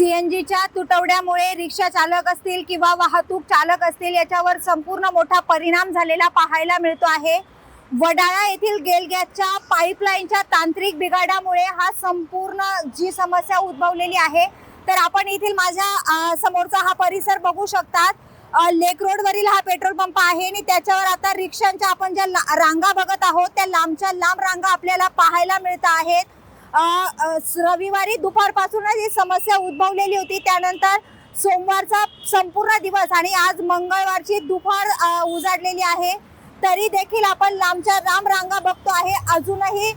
सीएनजीच्या तुटवड्यामुळे रिक्षा चालक असतील किंवा वाहतूक चालक असतील याच्यावर संपूर्ण मोठा परिणाम झालेला पाहायला मिळतो आहे. वडाळा येथील गेल गॅसच्या पाईपलाईनच्या तांत्रिक बिघाडामुळे हा संपूर्ण जी समस्या उद्भवलेली आहे तर आपण येथील माझ्या समोरचा हा परिसर बघू शकतात. लेक रोडवरील हा पेट्रोल पंप आहे आणि त्याच्यावर आता रिक्षांच्या आपण ज्या ला- रांगा बघत आहोत त्या लांबच्या लांब रांगा आपल्याला पाहायला मिळत आहेत. रविवारी दुपारपासूनच ही समस्या उद्भवलेली होती. त्यानंतर सोमवारचा संपूर्ण दिवस आणि आज मंगळवारची दुपार उजाडलेली आहे. तरी देखील आपण लांबच्या लांब रांगा बघतो आहे. अजूनही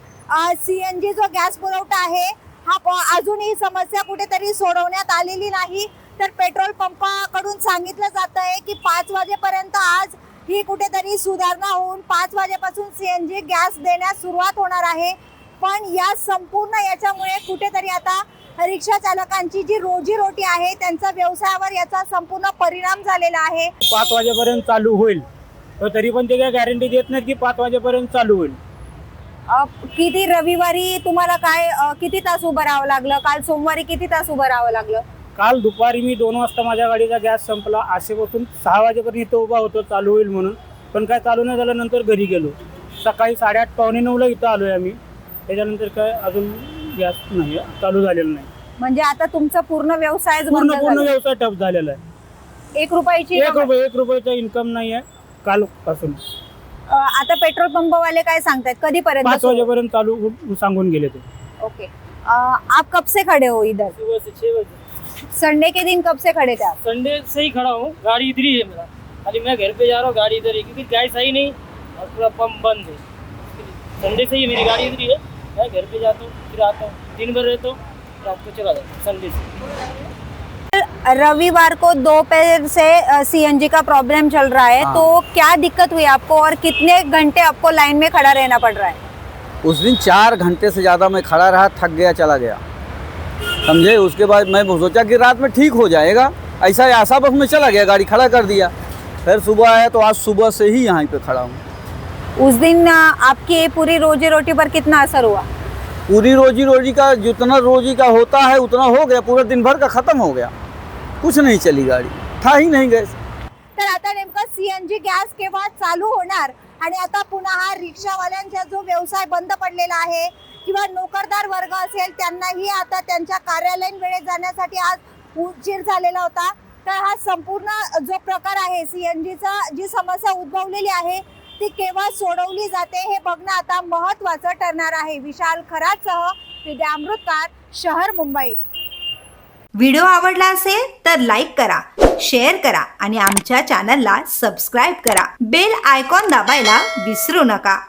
सी एन जी जो गॅस पुरवठा आहे हा प- अजूनही समस्या कुठेतरी सोडवण्यात आलेली नाही. तर पेट्रोल पंपाकडून सांगितलं जात आहे की पाच वाजेपर्यंत आज ही कुठेतरी सुधारणा होऊन पाच वाजेपासून सी एन जी गॅस देण्यास सुरुवात होणार आहे. पण या संपूर्ण याच्यामुळे कुठेतरी आता रिक्षा चालकांची जी रोजी रोटी आहे त्यांचा व्यवसायावर याचा संपूर्ण परिणाम झालेला आहे. पाच वाजेपर्यंत चालू होईल. तर तरी पण ते काय गॅरंटी देत नाहीत की पाच वाजेपर्यंत चालू होईल. अ, किती रविवारी तुम्हाला काय अ, किती तास उभं राहावं लागलं? काल सोमवारी किती तास उभं राहावं लागलं? काल दुपारी मी दोन वाजता माझ्या गाडीचा गॅस संपला. आशेपासून सहा वाजेपर्यंत इथं उभा होतो चालू होईल म्हणून. पण काय चालू नाही झालं नंतर घरी गेलो. सकाळी साडेआठ पावणे नऊला इथं आलोय आम्ही. त्याच्यानंतर काय अजून गॅस नाही चालू झालेलं नाही. म्हणजे आता तुमचा पूर्ण व्यवसाय पूर्ण पूर्ण व्यवसाय ठप झालेला आहे. एक रुपयाची एक कमाई. रुपये एक रुपयाचा इन्कम नाही आहे कालपासून अ, आता पेट्रोल पंपवाले काय सांगतायत? कधीपर्यंत पाच सुरू? वाजेपर्यंत चालू सांगून गेले ते. ओके. अ, आप कब से खड़े हो इधर? सुबह से छः बजे संडे के दिन कब से खड़े थे आप? संडे से ही खड़ा हूँ गाड़ी इधर ही है मेरा। खाली मैं घर पे जा रहा हूँ गाड़ी इधर है क्योंकि गैस आई नहीं और पूरा पंप बंद है। संडे से ही मेरी गाड़ी इधर ही है। मैं घर पे जाता हूँ फिर आता हूँ। दिन भर रहता हूँ रात को चला जाता हूँ संडे से। रविवार को दोपहर से सीएनजी का प्रॉब्लम चल रहा है हाँ। तो क्या दिक्कत हुई आपको और कितने घंटे आपको लाइन में खड़ा रहना पड़ रहा है? उस दिन चार घंटे से ज़्यादा मैं खड़ा रहा थक गया चला गया। समझे? उसके बाद मैं सोचा कि रात में ठीक हो जाएगा ऐसा आशा बस में चला गया गाड़ी खड़ा कर दिया। फिर सुबह आया तो आज सुबह से ही यहाँ पे खड़ा हूँ। उस दिन आपकी पूरी रोजी रोटी पर कितना असर हुआ? पूरी रोजी रोजी का जितना रोजी का होता है उतना हो गया। पूरा दिन भर का ख़त्म हो गया। कुछ नहीं चली गाड़ी। था ही नहीं गैस। तर आता नेमकं सीएनजी गॅस केव्हा चालू होणार? आणि आता पुन्हा हा रिक्षावाल्यांचा जो व्यवसाय बंद पडलेला आहे किंवा नोकरदार वर्ग असेल त्यांनाही आता त्यांच्या कार्यालयीन वेळेत जाण्यासाठी आज उशीर झालेला होता. तर हा संपूर्ण जो प्रकार आहे सीएनजीचा जी समस्या उद्भवलेली आहे ती केव्हा सोडवली जाते हे बघणं आता महत्वाचं ठरणार आहे. विशाल खरासह विद्यामृतात शहर मुंबई. व्हिडिओ आवडला असेल तर लाईक करा शेअर करा आणि आमच्या चॅनलला सबस्क्राईब करा. बेल आयकॉन दाबायला विसरू नका.